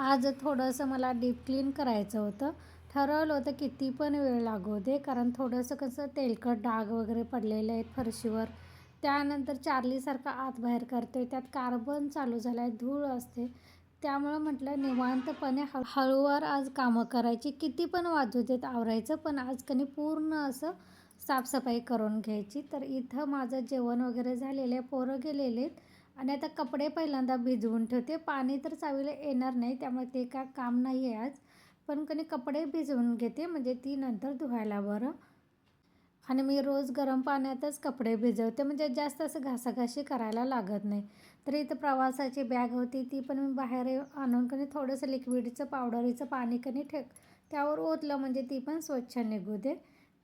आज थोडंसं मला डीप क्लीन करायचं होतं. ठरवलं होतं किती पण वेळ लागू दे कारण थोडंसं कसं तेलकट डाग वगैरे पडलेले आहेत फरशीवर. त्यानंतर चार्लीसारखं आत बाहेर करते त्यात कार्बन चालू झालं आहे धूळ असते. त्यामुळं म्हटलं निवांतपणे हळ हळूवार आज कामं करायची. किती पण वाजू देत आवरायचं पण आज कनी पूर्ण असं साफसफाई करून घ्यायची. तर इथं माझं जेवण वगैरे झालेलं आहे पोरं गेलेले आहेत. आणि आता कपडे पहिल्यांदा भिजवून ठेवते. पाणी तर चावीला येणार नाही त्यामुळे ते काय काम नाही आहे आज. पण कधी कपडे भिजवून घेते म्हणजे ती नंतर धुवायला बरं. आणि मी रोज गरम पाण्यातच कपडे भिजवते म्हणजे जास्त असं घासाघाशी करायला लागत नाही. तर इथं प्रवासाची बॅग होती ती पण मी बाहेर आणून कधी थोडंसं लिक्विडचं पावडरीचं पाणी कधी ठेक त्यावर ओतलं म्हणजे ती पण स्वच्छ निघू दे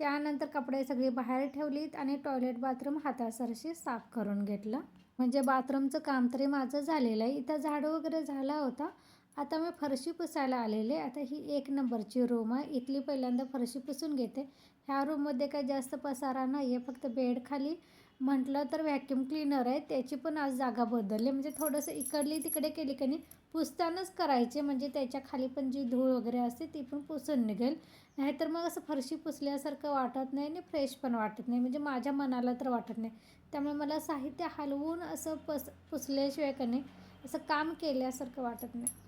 त्यानंतर कपडे सगळी बाहेर ठेवलीत आणि टॉयलेट बाथरूम हातासरशी साफ करून घेतलं. म्हणजे बाथरूमचं काम तरी माझं झालेलं आहे. इथं झाडू वगैरे झाला होता. आता मी फरशी पुसायला आलेले आता ही एक नंबरची रूम आहे. इथली पहिल्यांदा फरशी पुसून घेते. ह्या रूममध्ये काही जास्त पसारा नाही आहे फक्त बेडखाली म्हटलं तर व्हॅक्यूम क्लीनर आहे त्याची पण आज जागा बदलली. म्हणजे थोडंसं इकडली तिकडे केली की नाही पुसतानाच करायचे. म्हणजे त्याच्याखाली पण जी धूळ वगैरे असते ती पण पुसून निघेल. नाहीतर मग असं फरशी पुसल्यासारखं वाटत नाही आणि फ्रेश पण वाटत नाही. म्हणजे माझ्या मनाला तर वाटत नाही. त्यामुळे मला साहित्य हलवून असं पस पुसल्याशिवाय का नाही असं काम केल्यासारखं वाटत नाही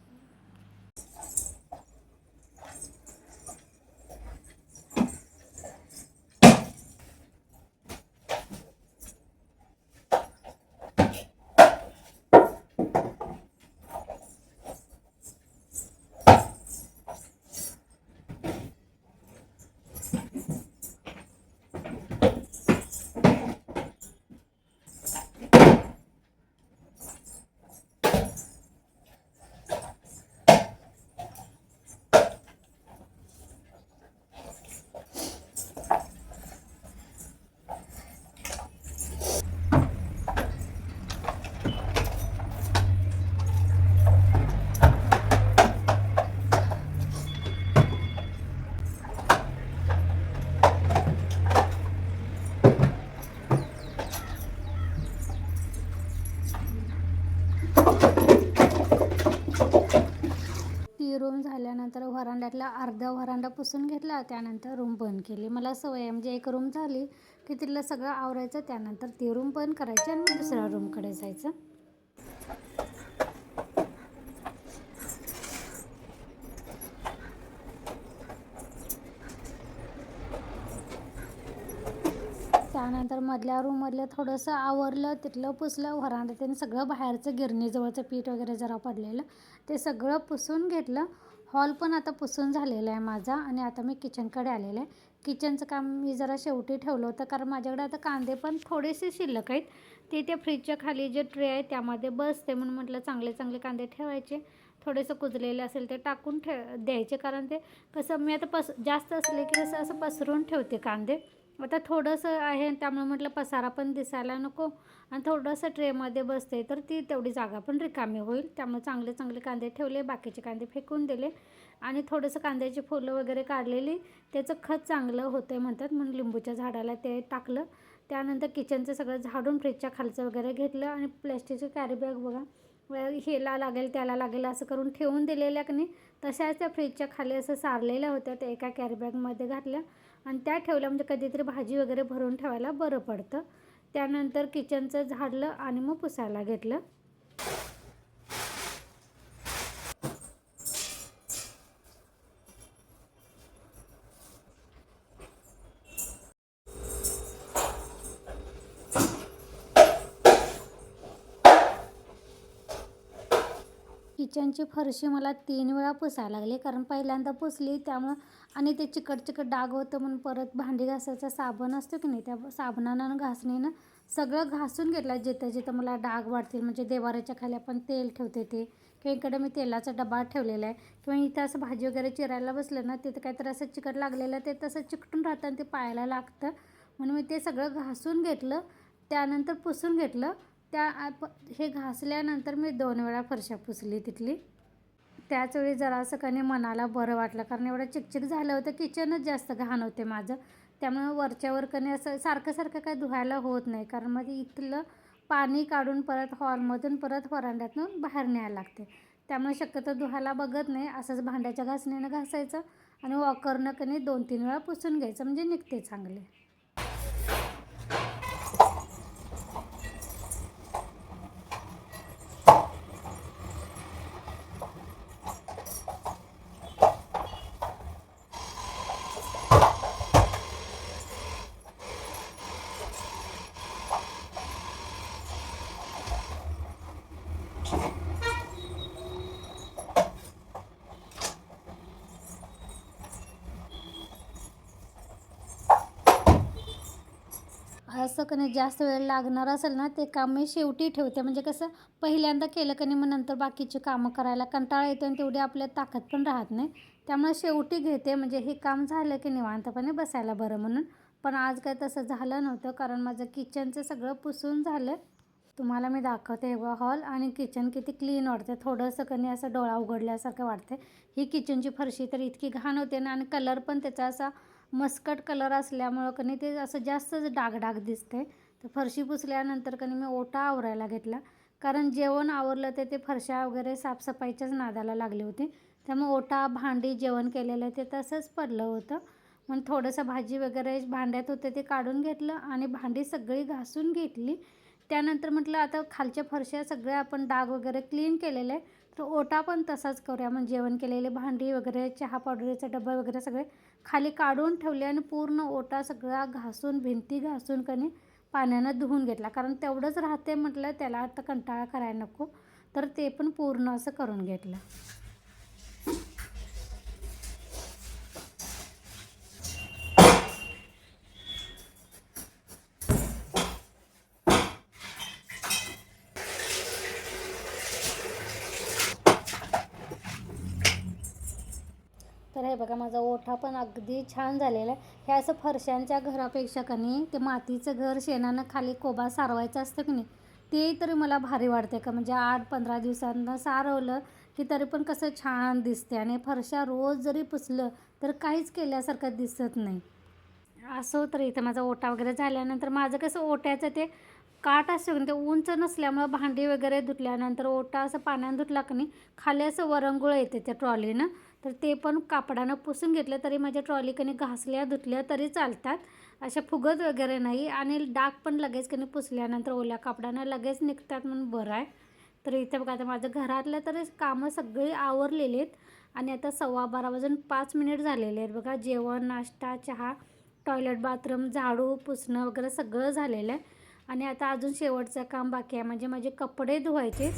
ती रूम झाल्यानंतर व्हरांड्यातला अर्धा व्हरांडा पुसून घेतला त्यानंतर रूम बंद केली. मला सवय म्हणजे एक रूम झाली की तिथलं सगळं आवरायचं त्यानंतर ती रूम बंद करायची आणि दुसऱ्या रूमकडे जायचं. त्यानंतर मधल्या रूममधलं थोडंसं आवरलं तिथलं पुसलं व्हरांड्यात सगळं बाहेरचं गिरणीजवळचं पीठ वगैरे जरा पडलेलं ते सगळं पुसून घेतलं. हॉल पण आता पुसून झालेला आहे माझा आणि आता मी किचनकडे आलेलं आहे. किचनचं काम मी जरा शेवटी ठेवलं होतं कारण माझ्याकडे आता कांदे पण थोडेसे शिल्लक आहेत. ते त्या फ्रीजच्या खाली जे ट्रे आहे त्यामध्ये बसते म्हणून म्हटलं चांगले चांगले कांदे ठेवायचे. थोडेसं कुजलेले असेल ते टाकून ठे द्यायचे कारण ते कसं मी आता पस जास्त असले की कसं असं पसरून ठेवते कांदे. आता थोडंसं आहे त्यामुळे म्हटलं पसारा पण दिसायला नको. आणि थोडंसं ट्रेमध्ये बसते तर ती तेवढी जागा पण रिकामी होईल. त्यामुळे चांगले चांगले कांदे ठेवले बाकीचे कांदे फेकून दिले. आणि थोडंसं कांद्याची फुलं वगैरे काढलेली. त्याचं खत चांगलं होतं आहे म्हणतात. म्हणून लिंबूच्या झाडाला ते टाकलं. त्यानंतर किचनचं सगळं झाडून फ्रीजच्या खालचं वगैरे घेतलं. आणि प्लॅस्टिकची कॅरीबॅग बघा. हेला लागेल त्याला लागेल असं करून ठेवून दिलेल्या की नाही तशाच त्या फ्रीजच्या खाली असं सारलेल्या होत्या त्या एका कॅरीबॅगमध्ये घातल्या. आणि त्या ठेवल्या म्हणजे कधीतरी भाजी वगैरे भरून ठेवायला बरं पडतं. त्यानंतर किचनचं झाडलं आणि मग पुसायला घेतलं. किचनची फरशी मला तीन वेळा पुसायला लागली कारण पहिल्यांदा पुसली त्यामुळं आणि ते चिकट चिकट डाग होतं म्हणून परत भांडी घासायचा साबण असतो की नाही त्या साबणानं घासणीनं सगळं घासून घेतलं. जिथं जिथं मला डाग वाढतील म्हणजे देवाऱ्याच्या खाली आपण तेल ठेवते ते किंवा इकडे मी तेलाचा डबा ठेवलेला आहे किंवा इथं असं भाजी वगैरे चिरायला बसलं ना तिथं काहीतरी असं चिकट लागलेलं ते तसं चिकटून राहतं आणि ते पायाला लागतं. म्हणून मी ते सगळं घासून घेतलं त्यानंतर पुसून घेतलं. त्या हे घासल्यानंतर मी दोन वेळा फरशा पुसली तिथली. त्याचवेळी जरासं कधी मनाला बरं वाटलं. कारण एवढं चिकचिक झालं होतं किचनच जास्त घाण होते माझं. त्यामुळे वरच्यावर कणी असं सारखं सारखं काय धुवायला होत नाही. कारण मग इथलं पाणी काढून परत हॉलमधून परत वरांड्यातून बाहेर न्यायला लागते. त्यामुळे शक्यतो धुवायला बघत नाही. असंच भांड्याच्या घासणीनं घासायचं आणि वॉकरनं कणी दोन तीन वेळा पुसून घ्यायचं. म्हणजे निघते चांगले. असं कने जास्त वेळ लागणार असेल ना ते काम मी शेवटी ठेवते. म्हणजे कसं पहिल्यांदा केलं का नाही मग नंतर बाकीची कामं करायला कंटाळा येतो आणि तेवढी आपल्या ताकद पण राहत नाही. त्यामुळे शेवटी घेते. म्हणजे हे काम झालं की निवांतपणे बसायला बरं म्हणून. पण आज काय तसं झालं नव्हतं कारण माझं किचनचं सगळं पुसून झालं. तुम्हाला मी दाखवते बघा हॉल आणि किचन किती क्लीन वाटते थोडंसं कणी असं डोळा उघडल्यासारखं वाटते ही किचनची फरशी तर इतकी घाण होते ना आणि कलर पण त्याचा असा मस्कट कलर असल्यामुळं कणी ते असं जास्तच डागडाग दिसते तर फरशी पुसल्यानंतर कणी मी ओटा आवरायला घेतला. कारण जेवण आवरलं ते ते फरशा वगैरे साफसफाईच्याच नादाला लागली होती. त्यामुळे ओटा भांडी जेवण केलेलं ते तसंच पडलं होतं. मग थोडंसं भाजी वगैरे भांड्यात होते ते काढून घेतलं आणि भांडी सगळी घासून घेतली. त्यानंतर म्हटलं आता खालच्या फरशा सगळ्या आपण डाग वगैरे क्लीन केलेले आहे तर ओटा पण तसाच करूया. मग जेवण केलेले भांडी वगैरे चहा पावडरीचा डबा वगैरे सगळे खाली काढून ठेवले आणि पूर्ण ओटा सगळा घासून भिंती घासून कणी पाण्यानं धुवून घेतला. कारण तेवढंच राहते म्हटलं त्याला आता कंटाळा करायला नको. तर ते पण पूर्ण असं करून घेतलं. बघा माझा ओठा पण अगदी छान झालेला आहे. हे असं फरशांच्या घरापेक्षा कनी ते मातीचं घर शेणानं खाली कोबा सारवायचं असतं की नाही ते तरी मला भारी वाटते का? म्हणजे आठ पंधरा दिवसांना सारवलं की तरी पण कसं छान दिसते आणि फरशा रोज जरी पुसलं तर काहीच केल्यासारखं दिसत नाही. असं तर इथं माझा ओटा वगैरे झाल्यानंतर माझं कसं ओट्याचं ते काट असतो ते उंच नसल्यामुळं भांडी वगैरे धुतल्यानंतर ओटा असं पाण्यानं धुतला की नाही खाली असं वरंगुळ येते त्या ट्रॉलीनं. तर ते पण कापडानं पुसून घेतलं तरी माझ्या ट्रॉलीकने घासल्या धुतल्या तरी चालतात. अशा फुगत वगैरे नाही. आणि डाग पण लगेच कने पुसल्यानंतर ओल्या कापडानं लगेच निघतात म्हणून बरं आहे. तर इथे बघा आता माझं घरातलं तर कामं सगळी आवरलेली आहेत आणि आता सव्वा बारा वाजून पाच मिनिट झालेले आहेत बघा. जेवण नाश्ता चहा टॉयलेट बाथरूम झाडू पुसणं वगैरे सगळं झालेलं आहे. आणि आता अजून शेवटचं काम बाकी आहे. म्हणजे माझे कपडे धुवायचे.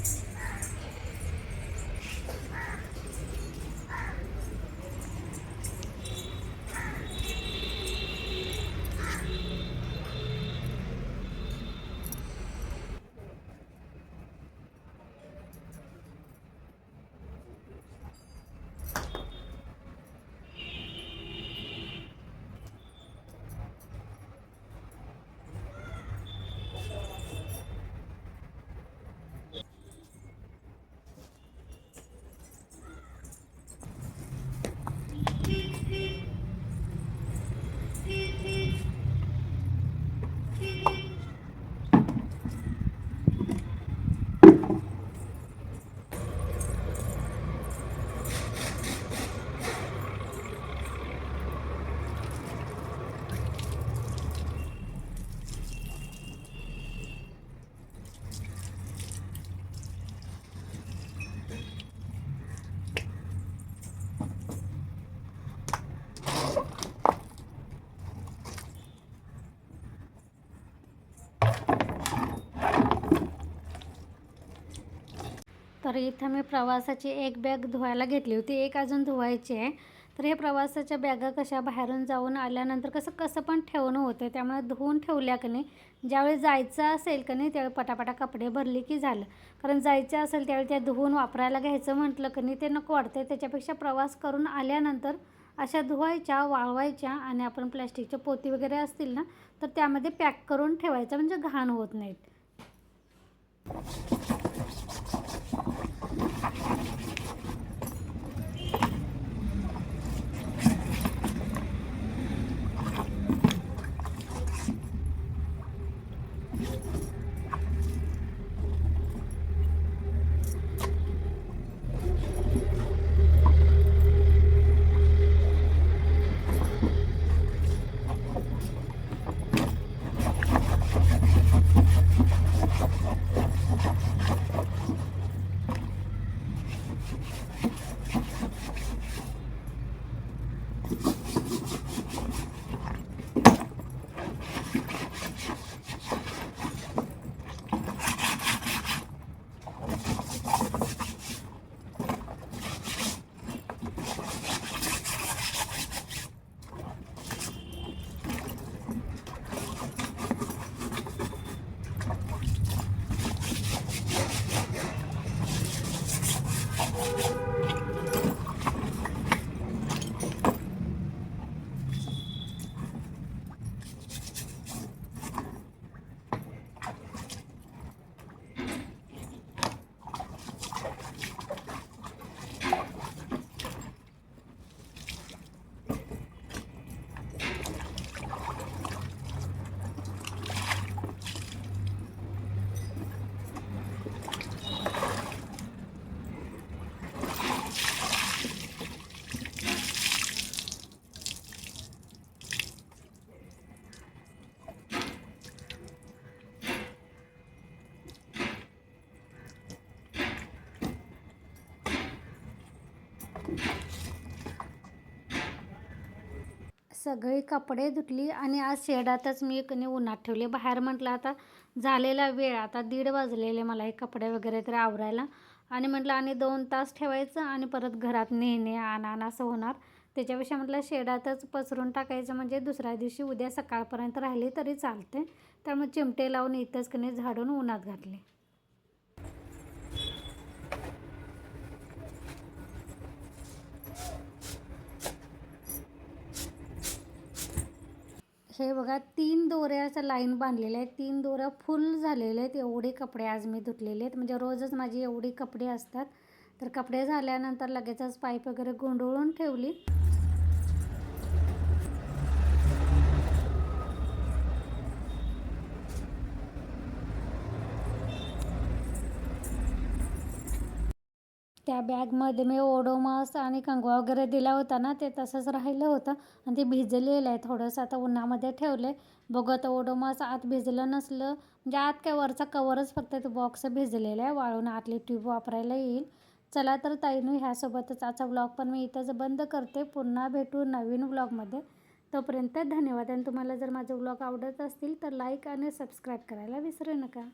तर इथं मी प्रवासाची एक बॅग धुवायला घेतली होती. एक अजून धुवायची आहे. तर हे प्रवासाच्या बॅगा कशा बाहेरून जाऊन आल्यानंतर कसं कसं पण ठेवणं होतं. त्यामुळे धुवून ठेवल्या की नाही ज्यावेळी जायचं असेल की नाही त्यावेळी पटापटा कपडे भरले की झालं. कारण जायचं असेल त्यावेळी त्या धुवून वापरायला घ्यायचं म्हटलं की नाही ते नको वाटतं त्याच्यापेक्षा प्रवास करून आल्यानंतर अशा धुवायच्या वाळवायच्या आणि आपण प्लॅस्टिकच्या पोती वगैरे असतील ना तर त्यामध्ये पॅक करून ठेवायचं. म्हणजे घाण होत नाहीत. सगळी कपडे धुतली आणि आज शेडातच मी कणी उन्हात ठेवले. बाहेर म्हटलं आता झालेला वेळ आता दीड वाजलेले मला हे कपडे वगैरे तरी आवरायला. आणि म्हटलं आणि दोन तास ठेवायचं आणि परत घरात नेणे आणा असं होणार. त्याच्यापेक्षा म्हटलं शेडातच पसरून टाकायचं म्हणजे दुसऱ्या दिवशी उद्या सकाळपर्यंत राहिली तरी चालते. त्यामुळे चिमटे लावून इथंच कणी झाडून उन्हात घातले. हे बघा तीन दोऱ्या असं लाईन बांधलेल्या आहेत. तीन दोऱ्या फुल झालेले आहेत. एवढे कपडे आज मी धुतलेले आहेत. म्हणजे रोजच माझी एवढी कपडे असतात. तर कपडे झाल्यानंतर लगेचच पाईप वगैरे गुंडळून ठेवली. त्या बॅगमध्ये मी ओडोमास आणि कंगवा वगैरे दिला होता ना ते तसंच राहिलं होतं. आणि ते भिजलेलं आहे थोडंसं. आता उन्हामध्ये ठेवलं बघू आता ओडोमास आत भिजलं नसलं म्हणजे आत काय वरचा कवरच फक्त ते बॉक्स भिजलेला आहे. वाळून आतली ट्यूब वापरायला येईल. चला तर ताईनू ह्यासोबतच आजचा ब्लॉग पण मी इथंच बंद करते. पुन्हा भेटू नवीन ब्लॉगमध्ये. तोपर्यंत धन्यवाद. आणि तुम्हाला जर माझे ब्लॉग आवडत असतील तर लाईक आणि सबस्क्राईब करायला विसरू नका.